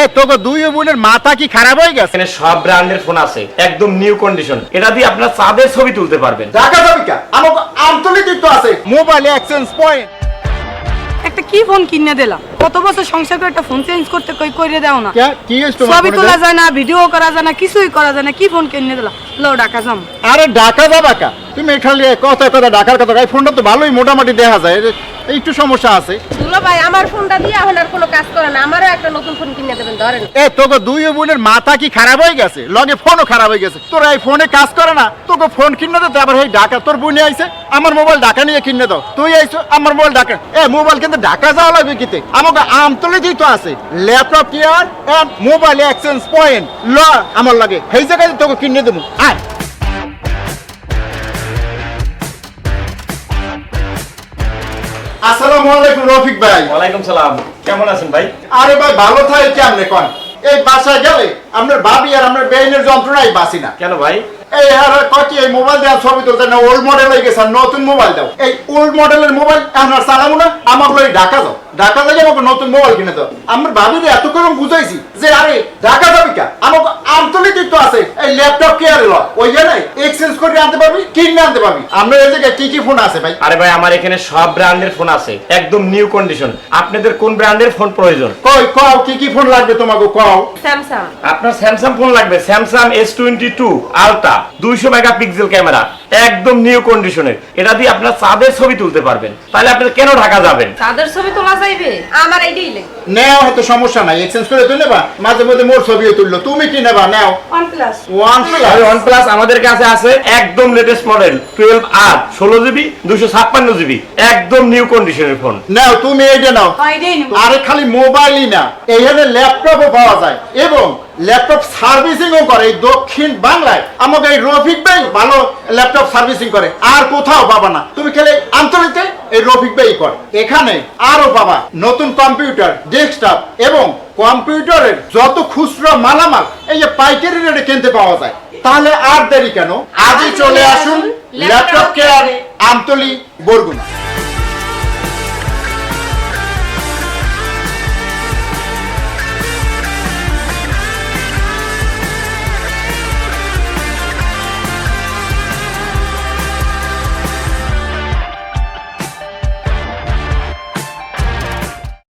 এ তোকে দুই বোনের মাথা কি খারাপ হয়ে গেছে? এখানে সব ব্র্যান্ডের ফোন আছে একদম নিউ কন্ডিশন এটা দিয়ে আপনার চাঁদের ছবি তুলতে পারবেন। ঢাকা যাবি কা? আমাকে আন্তর্জাতিক তো আছে। মোবাইল এক্সচেঞ্জ পয়েন্ট একটা কি ফোন কিনে দিলা কত বছর সংসার করে একটা ফোন চেঞ্জ করতে কই করে দাও না। কি ছবি তোলা যায় না ভিডিও করা যায় না কিছুই করা যায় না কি ফোন কিনে দিলা? লো ডাকা যাম। আরে ঢাকা যাবা কা? তুমি খালি কথা কথা ঢাকার কথা এই ফোনটা তো ভালোই মোটামুটি দেখা যায়। একটু সমস্যা আছে। দুলো ভাই আমার ফোনটা দিয়ে এখন আর কোনো কাজ করে না আমারও একটা নতুন ফোন কিনে দেবেন ধরেন। এ তোকে দুই বোনের মাথা কি খারাপ হয়ে গেছে? লগে ফোনও খারাপ হয়ে গেছে। তোর এই ফোনে কাজ করে না তোকে ফোন কিনে দে আবার এই ঢাকা তোর বোনে আইছে। আমার মোবাইল ঢাকা নিয়ে কিনে দাও। তুই আইছো আমার মোবাইল ঢাকা এ মোবাইল কিন্তু ঢাকা যাওয়া লাগবে কিতে? আমাকে আমতলে যেই তো আছে laptop care and mobile exchange point ল আমার লাগে। সেই জায়গায় তোকে কিনে দেবো। আয়। আসসালামু আলাইকুম রফিক ভাই। ওয়ালাইকুম সালাম। কেমন আছেন ভাই? আরে ভাই ভালো থাকে কেমনে কন? এই বাসায় গেলে আপনার ভাবি আর আপনার বেইনের যন্ত্রণাই বাসি না। কেন ভাই? এই আর কচি, এই মোবাইল দেওয়ার ছবি তুলতে না ওল্ড মডেল হয়ে গেছে নতুন মোবাইল দাও। এই ওল্ড মডেলের মোবাইল আপনার চালাবো না আমার লই ঢাকা যাও। ঢাকা থেকে আমাকে নতুন মোবাইল কিনে দাও। আমার ভাবি এত করে বুঝাইছি যে, আরে ঢাকা যাবি কা? আমাকে আন্তলিক আছে, এই ল্যাপটপ কে আর ল ওই জায়গায় এক্সচেঞ্জ করে আনতে পারবি কিনে আনতে পারবি। আপনার এই জায়গায় কি কি ফোন আছে ভাই? আরে ভাই আমার এখানে সব ব্র্যান্ডের ফোন আছে। একদম নিউ কন্ডিশন আপনাদের কোন ব্র্যান্ডের ফোন প্রয়োজন? কই কও কি কি ফোন লাগবে তোমাকে কও। স্যামসাং আপনার স্যামসাং ফোন লাগবে। Samsung S twenty two ultra দুইশো মেগাপিক্সেল ক্যামেরা একদম নিউ কন্ডিশনের এটা দিয়ে আপনার চাঁদের ছবি তুলতে পারবেন। তাহলে আপনি কেন ঢাকা যাবেন? তাদের ছবি তোলা যাইবে? আমার এইটাই লেগে নেও হয়তো সমস্যা নাই। এক্সচেঞ্জ করে তুই নেবা। মাঝে মধ্যে মোর ছবিও তুললো। তুমি কি নেবা? নেও। ওয়ান প্লাস ওয়ান আমাদের কাছে আছে একদম লেটেস্ট মডেল টুয়েলভ আর ষোলো জিবি দুশো ছাপ্পান্ন জিবি একদম নিউ কন্ডিশনের ফোন নাও তুমি এইটা নাও। আরে খালি মোবাইলই না এইখানে ল্যাপটপও পাওয়া যায় এবং ল্যাপটপ সার্ভিসিংও করে এই দক্ষিণ বাংলায়। আমাকে এই রফিক ভাই ভালো ল্যাপটপ সার্ভিসিং করে আর কোথাও পাবা না। তুমি খেলে আন্তর্জাতিক এই রফিক ভাই করে। এখানে আরও পাবা নতুন কম্পিউটার ডেস্কটপ এবং কম্পিউটারের যত খুচরো মালামাল এই যে পাইকারি রেটে কিনতে পাওয়া যায়। তাহলে আর দেরি কেন? আজই চলে আসুন ল্যাপটপ কেয়ার। আমতলি বরগুনা।